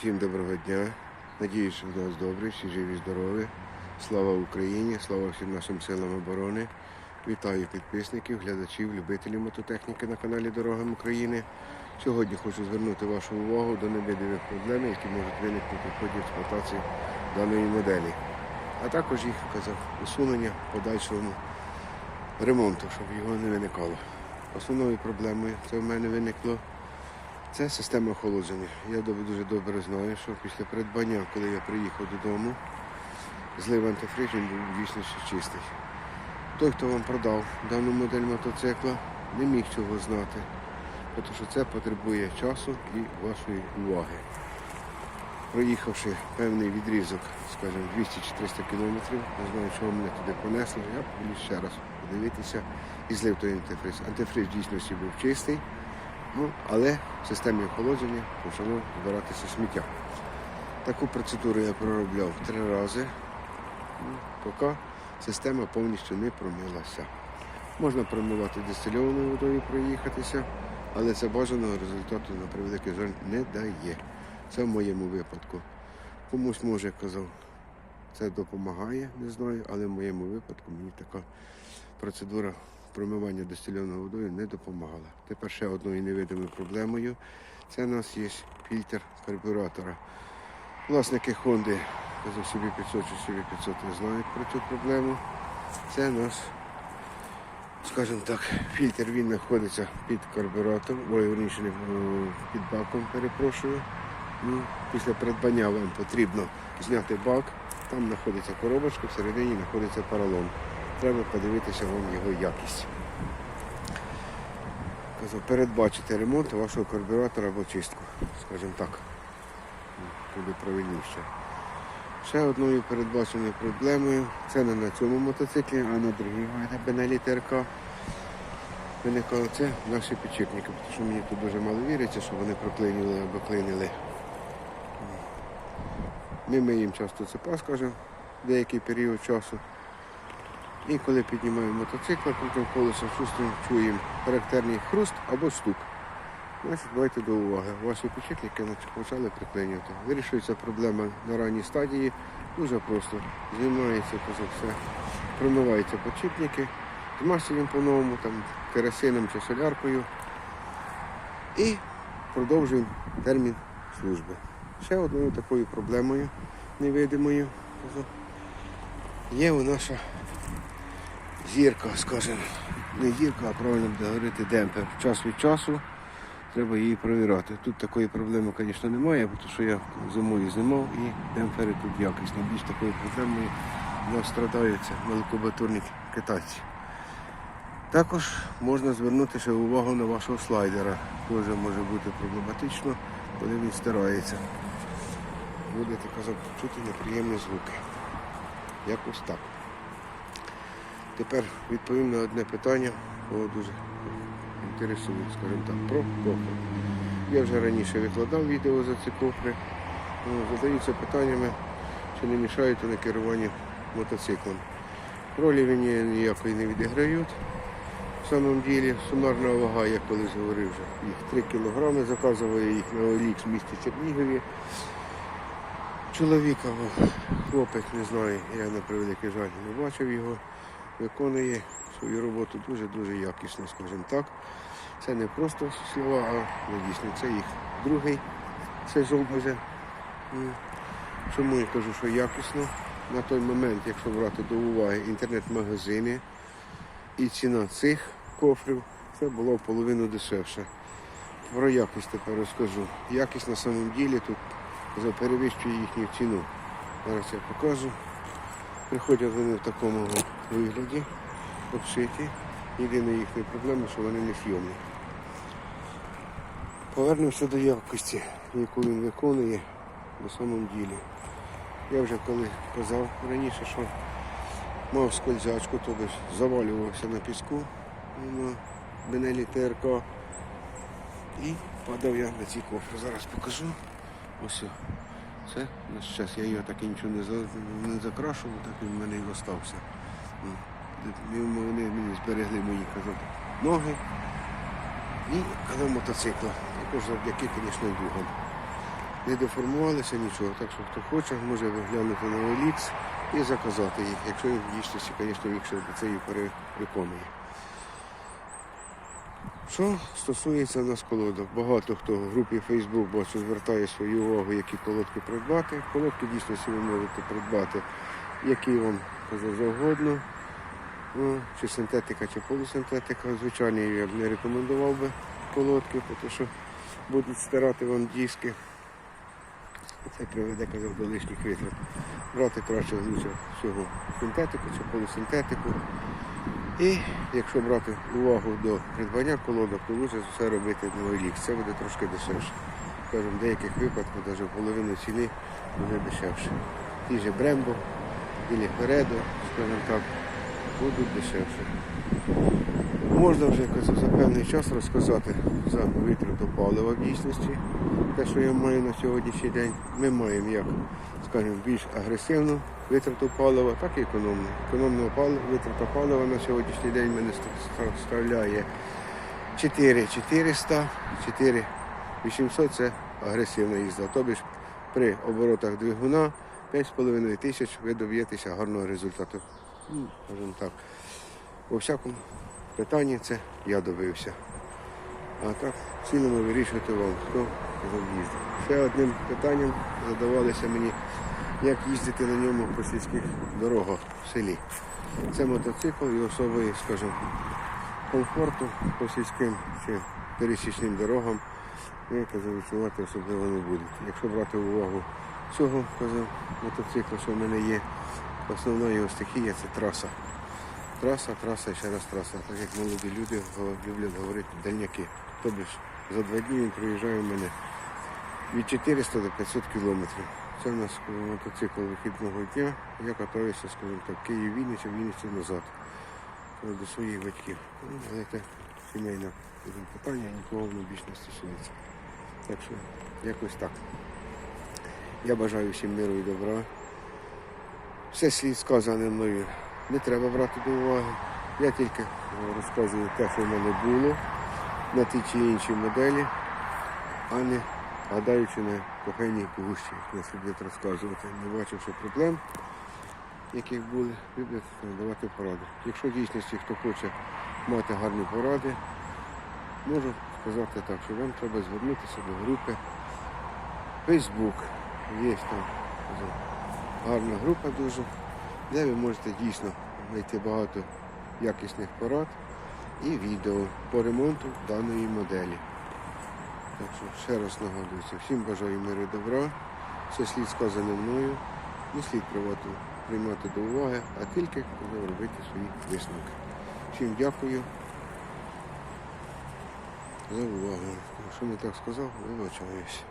Всім доброго дня. Надіюсь, що в нас добре, всі живі, здорові. Слава Україні, слава всім нашим силам оборони. Вітаю підписників, глядачів, любителів мототехніки на каналі Дорогам України. Сьогодні хочу звернути вашу увагу до невидимих проблем, які можуть виникнути в ході експлуатації даної моделі. А також їх казав усунення подальшому ремонту, щоб його не виникало. Основною проблемою це в мене виникло це система охолодження. Я дуже добре знаю, що після придбання, коли я приїхав додому, злив антифриз він був дійсно ще чистий. Той, хто вам продав дану модель мотоцикла, не міг цього знати, тому що це потребує часу і вашої уваги. Проїхавши певний відрізок, скажімо, 200 чи 300 кілометрів, не знаю, чого мене туди понесло, я ще раз подивитися і злив той антифриз. Антифриз в дійсності був чистий, Ну, але в системі охолодження почало збиратися сміття. Таку процедуру я проробляв три рази, ну, поки система повністю не промилася. Можна промивати дистильованою водою проїхатися, але це бажаного результату, на превеликий жаль, не дає. Це в моєму випадку. Комусь може казав, це допомагає, не знаю, але в моєму випадку мені така процедура промивання дистильованою водою не допомагала. Тепер ще одною невидимою проблемою це у нас є фільтр карбюратора. Власники казав собі 500 чи собі 500 не знають про цю проблему. Це у нас, скажімо так, фільтр він знаходиться під карбюратором, ой, верніше, е, під баком, перепрошую. Ну, після придбання вам потрібно зняти бак, там знаходиться коробочка, всередині знаходиться поролон. Треба подивитися вам його якість. Передбачити ремонт вашого карбюратора або чистку, скажімо так. Буде правильніше. Ще одною передбаченою проблемою, це не на цьому мотоциклі, а на другій Бенелі ТРК. Виникало це наші підшипники, тому що мені тут дуже мало віриться, що вони проклинили або клинили. Ми миємо часто ЦП, скажімо, деякий період часу. І коли піднімаємо мотоцикл, крутим колесо, чувствуємо, чуємо характерний хруст або стук. Значить, давайте до уваги. Ваші підшипники почали приклинювати. Вирішується проблема на ранній стадії. Дуже просто. Знімається поза все, промиваються підшипники, змащуємо по-новому, керосином чи соляркою. І продовжуємо термін служби. Ще одною такою проблемою невидимою є у наша зірка, скажімо, не зірка, а правильно буде говорити демпер. Час від часу треба її провірати. Тут такої проблеми, звісно, немає, тому що я зимою знімав і демпфери тут якісні. Більш такою проблемою нас страдаються великобатурні китайці. Також можна звернути ще увагу на вашого слайдера. Теж може бути проблематично, коли він стирається. Будете казати, чути неприємні звуки. Якось так. Тепер відповім на одне питання, воно дуже інтересує, скажімо так, про кофри. Я вже раніше викладав відео за ці кофри. Ну, Задаються питаннями, чи не мішають вони керуванню мотоциклом. Ролі вони ніякої не відіграють. В самом ділі сумарна вага, я колись говорив вже, їх 3 кг, заказував я їх на Олікс в місті Чернігові. Чоловік або хлопець, не знаю, я на превеликий жаль не бачив його, виконує свою роботу дуже-дуже якісно, скажімо так. Це не просто слова, а ну, дійсно це їх другий сезон вже. Чому я кажу, що якісно? На той момент, якщо брати до уваги інтернет-магазини і ціна цих кофрів, це було в половину дешевше. Про якість тепер розкажу. Якість на самом ділі тут перевищує їхню ціну. Зараз я покажу. Приходять вони в такому вигляді, обшиті. Єдина їхня проблема, що вони не фйомні. Повернемося до якості, яку він виконує на самом ділі. Я вже коли казав раніше, що мав скользячку, тобто завалювався на піску на Бенелі ТРК і падав я на ці кофри. Зараз покажу. Ось. Це на час. Я його так нічого не, за, не закрашував, так він в мене і остався. М. Вони мені зберегли мої казав, ноги і казав мотоцикла. Також завдяки, звісно, дугам. не деформувалися нічого. Так що хто хоче, може виглянути на OLX і заказати їх, якщо їх дійсності, звісно, їх ще до цієї пере- виконує. Що стосується нас колодок, багато хто в групі Facebook бачу, звертає свою увагу, які колодки придбати. Колодки дійсно всі ви можете придбати, які вам завгодно. Ну, чи синтетика, чи полусинтетика. Звичайно, я б не рекомендував би колодки, тому що будуть стирати вам диски. Це приведе, казав, до лишніх витрат. Брати краще лучше всього синтетику чи полусинтетику. І якщо брати увагу до придбання колодок, то лучше все робити новий лік. Це буде трошки дешевше. Скажімо, в деяких випадках навіть половину ціни буде дешевше. Ті же Брембо, білі Фередо, скажімо так, будуть дешевше. Можна вже за певний час розказати за витрату палива в дійсності. Те, що я маю на сьогоднішній день, ми маємо як, скажімо, більш агресивну витрату палива, так і економну. Економного палива, витрата палива на сьогоднішній день мене ста- ставляє 4400, 4800 це агресивна їзда. Тобто при оборотах двигуна 5,5 тисяч ви доб'єтеся гарного результату. Ну, скажімо так. У всякому питанні це я добився. А так, в цілому вирішувати вам, хто їздить. Ще одним питанням задавалися мені, як їздити на ньому по сільських дорогах в селі. Це мотоцикл і особливий, скажімо, комфорту по сільським чи пересічним дорогам, я казав, відчувати особливо не будете. Якщо брати увагу цього казав, мотоцикла, що в мене є, основна його стихія це траса. Траса, траса ще раз траса. Так як молоді люди люблять говорити дальняки. Тобто за два дні він проїжджає в мене від 400 до 500 кілометрів. Це в нас е, мотоцикл вихідного дня. Я катаюся, скажімо так, Київ Вінниця, Вінниця назад. До своїх батьків. Ну, Але це сімейне питання, нікого воно більш не стосується. Так що якось так. Я бажаю всім миру і добра. Все слід сказане мною не треба брати до уваги. Я тільки е, розказую те, в мене було на тій чи іншій моделі, а не гадаючи на кохайній погущі, як нас люблять розказувати, не бачивши проблем, яких були, люблять давати поради. Якщо в дійсності хто хоче мати гарні поради, можу сказати так, що вам треба звернутися до групи Facebook. Є там гарна група дуже, де ви можете дійсно знайти багато якісних порад і відео по ремонту даної моделі. Так що ще раз нагадуюся, всім бажаю миру і добра, все слід сказане мною, не слід приймати, приймати до уваги, а тільки коли робити свої висновки. Всім дякую за увагу. Якщо не так сказав, вибачаюсь.